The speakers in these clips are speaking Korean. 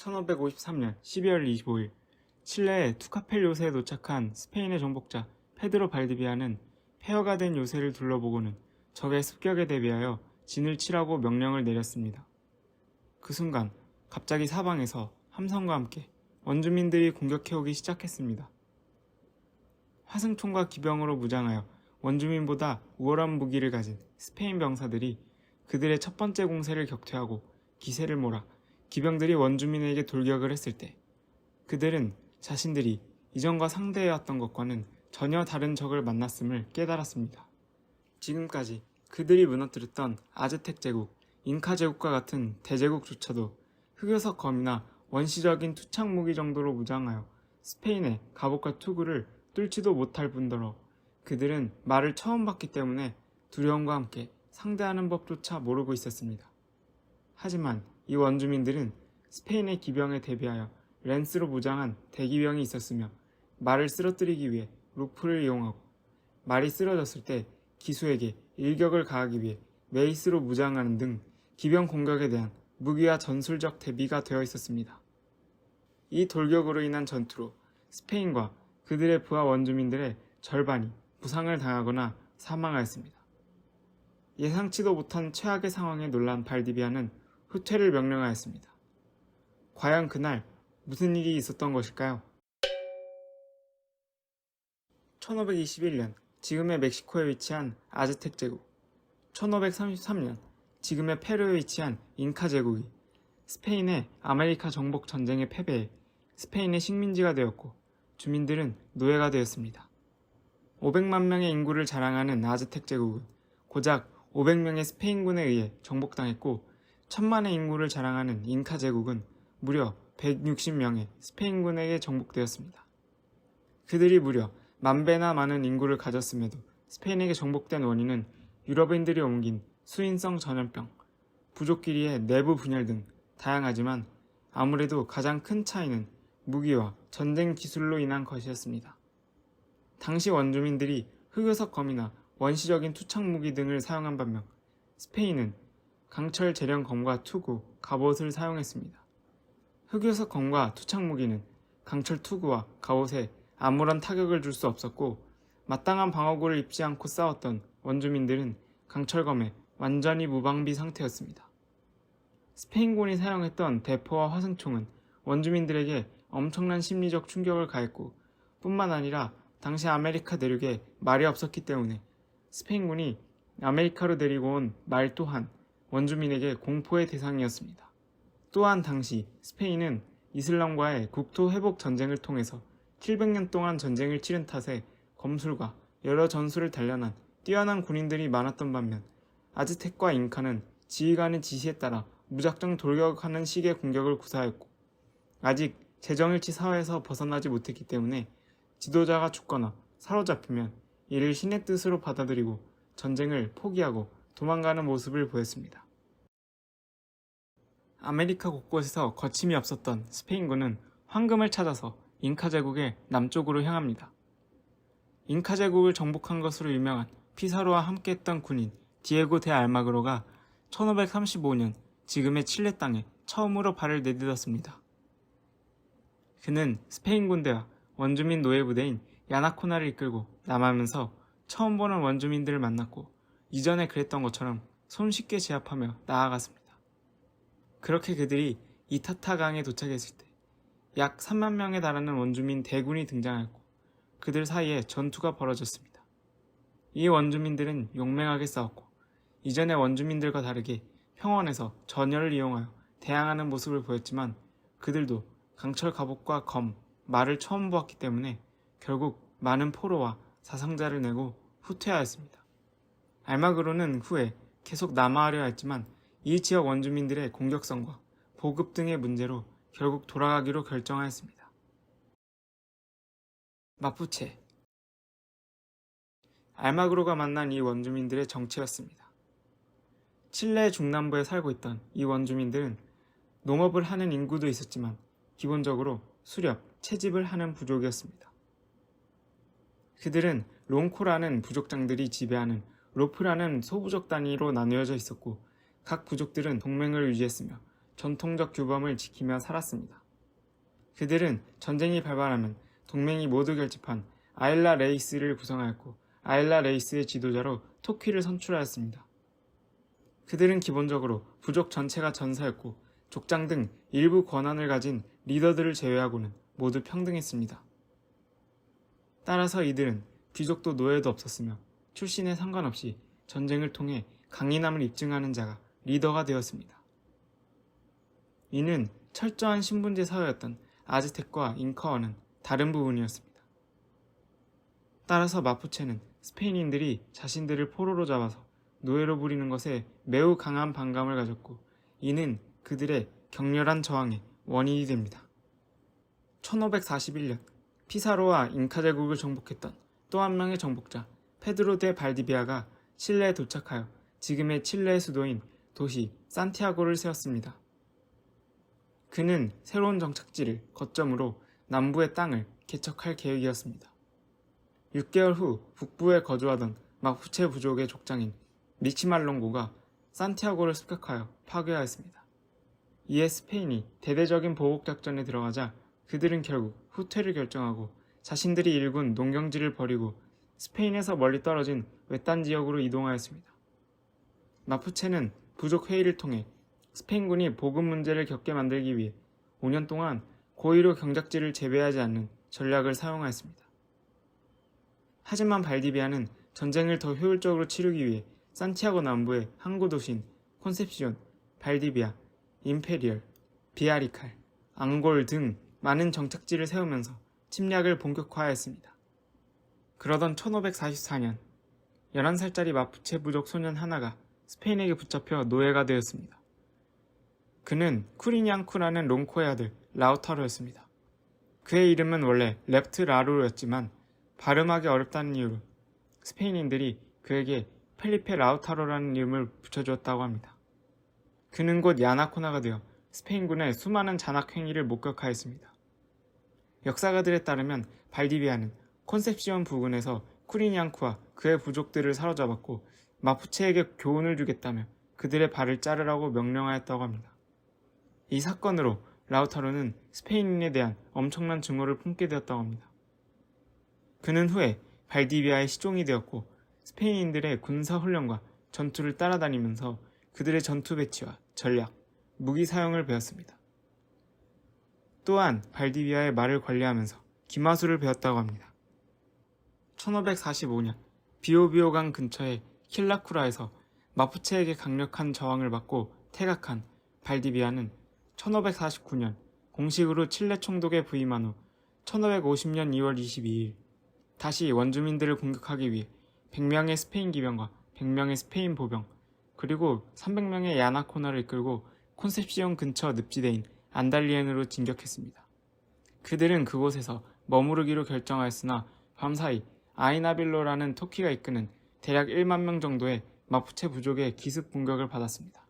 1553년 12월 25일 칠레의 투카펠 요새에 도착한 스페인의 정복자 페드로 발디비아는 폐허가 된 요새를 둘러보고는 적의 습격에 대비하여 진을 치라고 명령을 내렸습니다. 그 순간 갑자기 사방에서 함성과 함께 원주민들이 공격해오기 시작했습니다. 화승총과 기병으로 무장하여 원주민보다 우월한 무기를 가진 스페인 병사들이 그들의 첫 번째 공세를 격퇴하고 기세를 몰아 기병들이 원주민에게 돌격을 했을 때 그들은 자신들이 이전과 상대해왔던 것과는 전혀 다른 적을 만났음을 깨달았습니다. 지금까지 그들이 무너뜨렸던 아즈텍 제국, 잉카 제국과 같은 대제국조차도 흑요석 검이나 원시적인 투착 무기 정도로 무장하여 스페인의 갑옷과 투구를 뚫지도 못할 뿐더러 그들은 말을 처음 봤기 때문에 두려움과 함께 상대하는 법조차 모르고 있었습니다. 하지만 이 원주민들은 스페인의 기병에 대비하여 렌스로 무장한 대기병이 있었으며 말을 쓰러뜨리기 위해 루프를 이용하고 말이 쓰러졌을 때 기수에게 일격을 가하기 위해 메이스로 무장하는 등 기병 공격에 대한 무기와 전술적 대비가 되어 있었습니다. 이 돌격으로 인한 전투로 스페인과 그들의 부하 원주민들의 절반이 부상을 당하거나 사망하였습니다. 예상치도 못한 최악의 상황에 놀란 발디비아는 후퇴를 명령하였습니다. 과연 그날 무슨 일이 있었던 것일까요? 1521년 지금의 멕시코에 위치한 아즈텍 제국 1533년 지금의 페루에 위치한 잉카 제국이 스페인의 아메리카 정복 전쟁에 패배해 스페인의 식민지가 되었고 주민들은 노예가 되었습니다. 500만 명의 인구를 자랑하는 아즈텍 제국은 고작 500명의 스페인군에 의해 정복당했고 천만의 인구를 자랑하는 잉카 제국은 무려 160명의 스페인군에게 정복되었습니다. 그들이 무려 만 배나 많은 인구를 가졌음에도 스페인에게 정복된 원인은 유럽인들이 옮긴 수인성 전염병, 부족끼리의 내부 분열 등 다양하지만 아무래도 가장 큰 차이는 무기와 전쟁 기술로 인한 것이었습니다. 당시 원주민들이 흑요석 검이나 원시적인 투착 무기 등을 사용한 반면 스페인은 강철 재련 검과 투구, 갑옷을 사용했습니다. 흑요석 검과 투착 무기는 강철 투구와 갑옷에 아무런 타격을 줄 수 없었고 마땅한 방어구를 입지 않고 싸웠던 원주민들은 강철검에 완전히 무방비 상태였습니다. 스페인군이 사용했던 대포와 화승총은 원주민들에게 엄청난 심리적 충격을 가했고 뿐만 아니라 당시 아메리카 대륙에 말이 없었기 때문에 스페인군이 아메리카로 데리고 온 말 또한 원주민에게 공포의 대상이었습니다. 또한 당시 스페인은 이슬람과의 국토 회복 전쟁을 통해서 700년 동안 전쟁을 치른 탓에 검술과 여러 전술을 단련한 뛰어난 군인들이 많았던 반면 아즈텍과 잉카는 지휘관의 지시에 따라 무작정 돌격하는 식의 공격을 구사했고 아직 재정일치 사회에서 벗어나지 못했기 때문에 지도자가 죽거나 사로잡히면 이를 신의 뜻으로 받아들이고 전쟁을 포기하고 도망가는 모습을 보였습니다. 아메리카 곳곳에서 거침이 없었던 스페인군은 황금을 찾아서 잉카 제국의 남쪽으로 향합니다. 잉카 제국을 정복한 것으로 유명한 피사로와 함께했던 군인 디에고 데 알마그로가 1535년 지금의 칠레 땅에 처음으로 발을 내딛었습니다. 그는 스페인 군대와 원주민 노예 부대인 야나코나를 이끌고 남하면서 처음 보는 원주민들을 만났고 이전에 그랬던 것처럼 손쉽게 제압하며 나아갔습니다. 그렇게 그들이 이타타강에 도착했을 때 약 3만 명에 달하는 원주민 대군이 등장했고 그들 사이에 전투가 벌어졌습니다. 이 원주민들은 용맹하게 싸웠고 이전의 원주민들과 다르게 평원에서 전열을 이용하여 대항하는 모습을 보였지만 그들도 강철 갑옷과 검, 말을 처음 보았기 때문에 결국 많은 포로와 사상자를 내고 후퇴하였습니다. 알마그로는 후에 계속 남하하려 했지만 이 지역 원주민들의 공격성과 보급 등의 문제로 결국 돌아가기로 결정하였습니다. 마푸체 알마그로가 만난 이 원주민들의 정체였습니다. 칠레 중남부에 살고 있던 이 원주민들은 농업을 하는 인구도 있었지만 기본적으로 수렵, 채집을 하는 부족이었습니다. 그들은 롱코라는 부족장들이 지배하는 로프라는 소부족 단위로 나누어져 있었고 각 부족들은 동맹을 유지했으며 전통적 규범을 지키며 살았습니다. 그들은 전쟁이 발발하면 동맹이 모두 결집한 아일라 레이스를 구성하였고 아일라 레이스의 지도자로 토키를 선출하였습니다. 그들은 기본적으로 부족 전체가 전사였고 족장 등 일부 권한을 가진 리더들을 제외하고는 모두 평등했습니다. 따라서 이들은 귀족도 노예도 없었으며 출신에 상관없이 전쟁을 통해 강인함을 입증하는 자가 리더가 되었습니다. 이는 철저한 신분제 사회였던 아즈텍과 잉카와는 다른 부분이었습니다. 따라서 마푸체는 스페인인들이 자신들을 포로로 잡아서 노예로 부리는 것에 매우 강한 반감을 가졌고 이는 그들의 격렬한 저항의 원인이 됩니다. 1541년 피사로와 잉카 제국을 정복했던 또 한 명의 정복자 페드로 데 발디비아가 칠레에 도착하여 지금의 칠레의 수도인 도시 산티아고를 세웠습니다. 그는 새로운 정착지를 거점으로 남부의 땅을 개척할 계획이었습니다. 6개월 후 북부에 거주하던 마푸체 부족의 족장인 미치말롱고가 산티아고를 습격하여 파괴하였습니다. 이에 스페인이 대대적인 보복 작전에 들어가자 그들은 결국 후퇴를 결정하고 자신들이 일군 농경지를 버리고 스페인에서 멀리 떨어진 외딴 지역으로 이동하였습니다. 마푸체는 부족 회의를 통해 스페인군이 보급 문제를 겪게 만들기 위해 5년 동안 고의로 경작지를 재배하지 않는 전략을 사용하였습니다. 하지만 발디비아는 전쟁을 더 효율적으로 치르기 위해 산티아고 남부의 항구 도시인 콘셉시온, 발디비아, 임페리얼, 비아리칼, 앙골 등 많은 정착지를 세우면서 침략을 본격화하였습니다. 그러던 1544년 11살짜리 마푸체 부족 소년 하나가 스페인에게 붙잡혀 노예가 되었습니다. 그는 쿠리냥쿠라는 롱코의 아들 라우타로였습니다. 그의 이름은 원래 렙트 라루였지만 발음하기 어렵다는 이유로 스페인인들이 그에게 펠리페 라우타로라는 이름을 붙여주었다고 합니다. 그는 곧 야나코나가 되어 스페인군의 수많은 잔악 행위를 목격하였습니다. 역사가들에 따르면 발디비아는 콘셉시온 부근에서 쿠리냥쿠와 그의 부족들을 사로잡았고 마푸체에게 교훈을 주겠다며 그들의 발을 자르라고 명령하였다고 합니다. 이 사건으로 라우타로는 스페인인에 대한 엄청난 증오를 품게 되었다고 합니다. 그는 후에 발디비아의 시종이 되었고 스페인인들의 군사 훈련과 전투를 따라다니면서 그들의 전투 배치와 전략, 무기 사용을 배웠습니다. 또한 발디비아의 말을 관리하면서 기마술을 배웠다고 합니다. 1545년 비오비오강 근처의 킬라쿠라에서 마푸체에게 강력한 저항을 받고 퇴각한 발디비아는 1549년 공식으로 칠레 총독에 부임한 후 1550년 2월 22일 다시 원주민들을 공격하기 위해 100명의 스페인 기병과 100명의 스페인 보병 그리고 300명의 야나코나를 이끌고 콘셉시온 근처 늪지대인 안달리엔으로 진격했습니다. 그들은 그곳에서 머무르기로 결정하였으나 밤사이 아이나빌로라는 토키가 이끄는 대략 1만 명 정도의 마푸체 부족의 기습 공격을 받았습니다.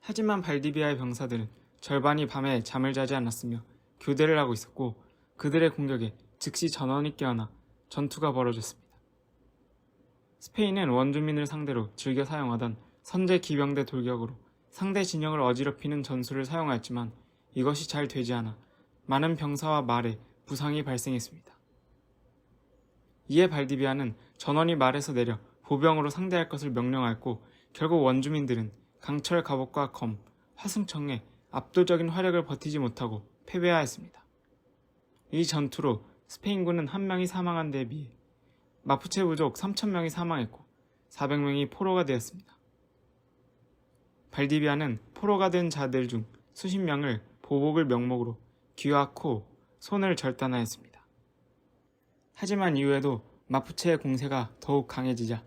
하지만 발디비아의 병사들은 절반이 밤에 잠을 자지 않았으며 교대를 하고 있었고 그들의 공격에 즉시 전원이 깨어나 전투가 벌어졌습니다. 스페인은 원주민을 상대로 즐겨 사용하던 선제 기병대 돌격으로 상대 진영을 어지럽히는 전술을 사용하였지만 이것이 잘 되지 않아 많은 병사와 말에 부상이 발생했습니다. 이에 발디비아는 전원이 말에서 내려 보병으로 상대할 것을 명령하였고 결국 원주민들은 강철 갑옷과 검, 화승청에 압도적인 화력을 버티지 못하고 패배하였습니다. 이 전투로 스페인군은 한 명이 사망한 데 비해 마푸체 부족 3천명이 사망했고 400명이 포로가 되었습니다. 발디비아는 포로가 된 자들 중 수십 명을 보복을 명목으로 귀와 코, 손을 절단하였습니다. 하지만 이후에도 마푸체의 공세가 더욱 강해지자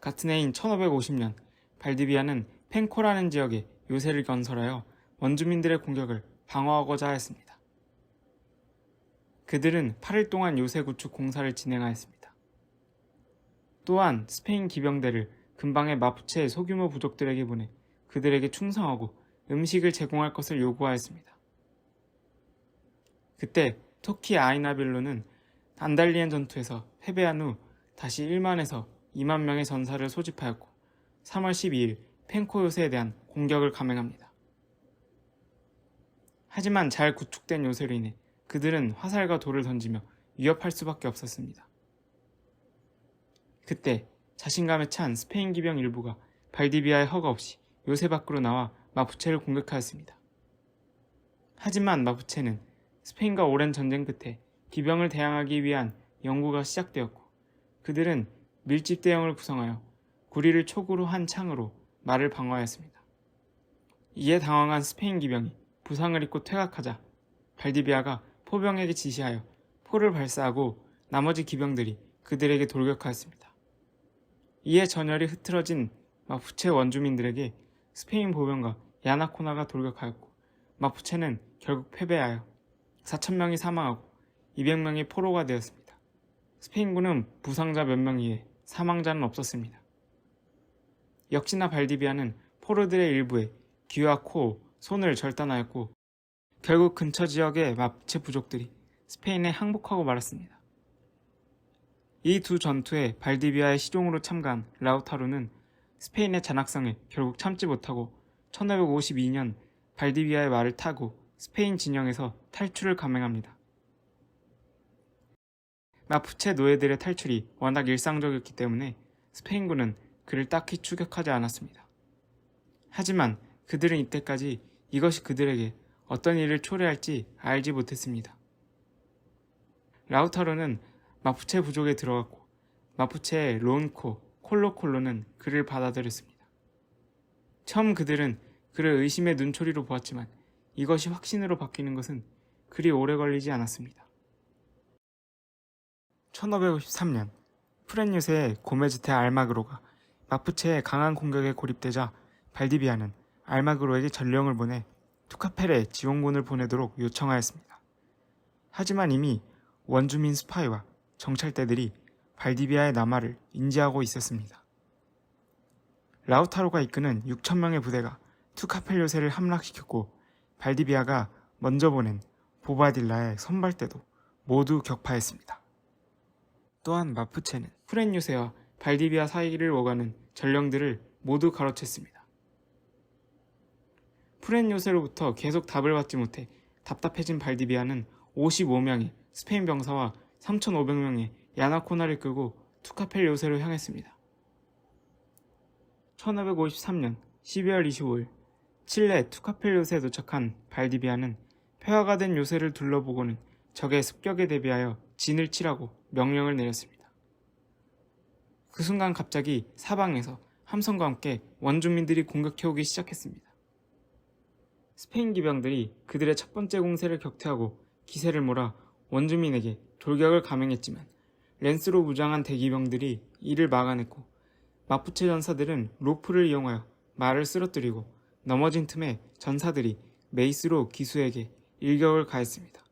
같은 해인 1550년 발디비아는 펜코라는 지역에 요새를 건설하여 원주민들의 공격을 방어하고자 하였습니다. 그들은 8일 동안 요새 구축 공사를 진행하였습니다. 또한 스페인 기병대를 근방의 마푸체 소규모 부족들에게 보내 그들에게 충성하고 음식을 제공할 것을 요구하였습니다. 그때 터키 아이나빌로는 안달리엔 전투에서 패배한 후 다시 1만에서 2만 명의 전사를 소집하였고 3월 12일 펜코 요새에 대한 공격을 감행합니다. 하지만 잘 구축된 요새로 인해 그들은 화살과 돌을 던지며 위협할 수밖에 없었습니다. 그때 자신감에 찬 스페인 기병 일부가 발디비아의 허가 없이 요새 밖으로 나와 마푸체를 공격하였습니다. 하지만 마푸체는 스페인과 오랜 전쟁 끝에 기병을 대항하기 위한 연구가 시작되었고 그들은 밀집 대형을 구성하여 구리를 촉으로 한 창으로 말을 방어하였습니다. 이에 당황한 스페인 기병이 부상을 입고 퇴각하자 발디비아가 포병에게 지시하여 포를 발사하고 나머지 기병들이 그들에게 돌격하였습니다. 이에 전열이 흐트러진 마푸체 원주민들에게 스페인 보병과 야나코나가 돌격하였고 마푸체는 결국 패배하여 4천명이 사망하고 200명이 포로가 되었습니다. 스페인군은 부상자 몇 명 이외에 사망자는 없었습니다. 역시나 발디비아는 포로들의 일부에 귀와 코, 손을 절단하였고 결국 근처 지역의 마푸체 부족들이 스페인에 항복하고 말았습니다. 이 두 전투에 발디비아의 시종으로 참가한 라우타로는 스페인의 잔악성에 결국 참지 못하고 1552년 발디비아의 말을 타고 스페인 진영에서 탈출을 감행합니다. 마푸체 노예들의 탈출이 워낙 일상적이었기 때문에 스페인군은 그를 딱히 추격하지 않았습니다. 하지만 그들은 이때까지 이것이 그들에게 어떤 일을 초래할지 알지 못했습니다. 라우타로는 마푸체 부족에 들어갔고 마푸체의 론코, 콜로콜로는 그를 받아들였습니다. 처음 그들은 그를 의심의 눈초리로 보았지만 이것이 확신으로 바뀌는 것은 그리 오래 걸리지 않았습니다. 1553년 프렌유세의 고메즈테 알마그로가 마푸체의 강한 공격에 고립되자 발디비아는 알마그로에게 전령을 보내 투카펠에 지원군을 보내도록 요청하였습니다. 하지만 이미 원주민 스파이와 정찰대들이 발디비아의 남하를 인지하고 있었습니다. 라우타로가 이끄는 6천명의 부대가 투카펠 요새를 함락시켰고 발디비아가 먼저 보낸 보바딜라의 선발대도 모두 격파했습니다. 또한 마푸체는 프렌 요새와 발디비아 사이를 오가는 전령들을 모두 가로챘습니다. 프렌 요새로부터 계속 답을 받지 못해 답답해진 발디비아는 55명의 스페인 병사와 3,500명의 야나코나를 끄고 투카펠 요새로 향했습니다. 1553년 12월 25일 칠레 투카펠 요새에 도착한 발디비아는 폐화가 된 요새를 둘러보고는 적의 습격에 대비하여 진을 치라고 명령을 내렸습니다. 그 순간 갑자기 사방에서 함성과 함께 원주민들이 공격해오기 시작했습니다. 스페인 기병들이 그들의 첫 번째 공세를 격퇴하고 기세를 몰아 원주민에게 돌격을 감행했지만 렌스로 무장한 대기병들이 이를 막아냈고 마푸체 전사들은 로프를 이용하여 말을 쓰러뜨리고 넘어진 틈에 전사들이 메이스로 기수에게 일격을 가했습니다.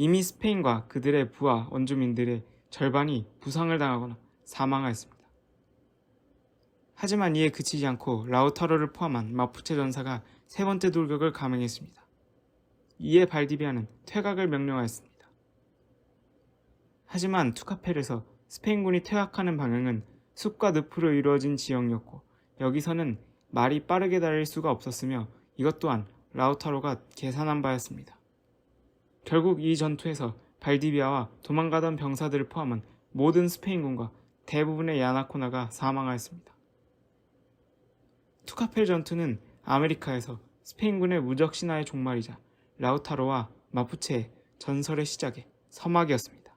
이미 스페인과 그들의 부하 원주민들의 절반이 부상을 당하거나 사망하였습니다. 하지만 이에 그치지 않고 라우타로를 포함한 마푸체 전사가 세 번째 돌격을 감행했습니다. 이에 발디비아는 퇴각을 명령하였습니다. 하지만 투카펠에서 스페인군이 퇴각하는 방향은 숲과 늪으로 이루어진 지형이었고 여기서는 말이 빠르게 달릴 수가 없었으며 이것 또한 라우타로가 계산한 바였습니다. 결국 이 전투에서 발디비아와 도망가던 병사들을 포함한 모든 스페인군과 대부분의 야나코나가 사망하였습니다. 투카펠 전투는 아메리카에서 스페인군의 무적 신화의 종말이자 라우타로와 마푸체의 전설의 시작의 서막이었습니다.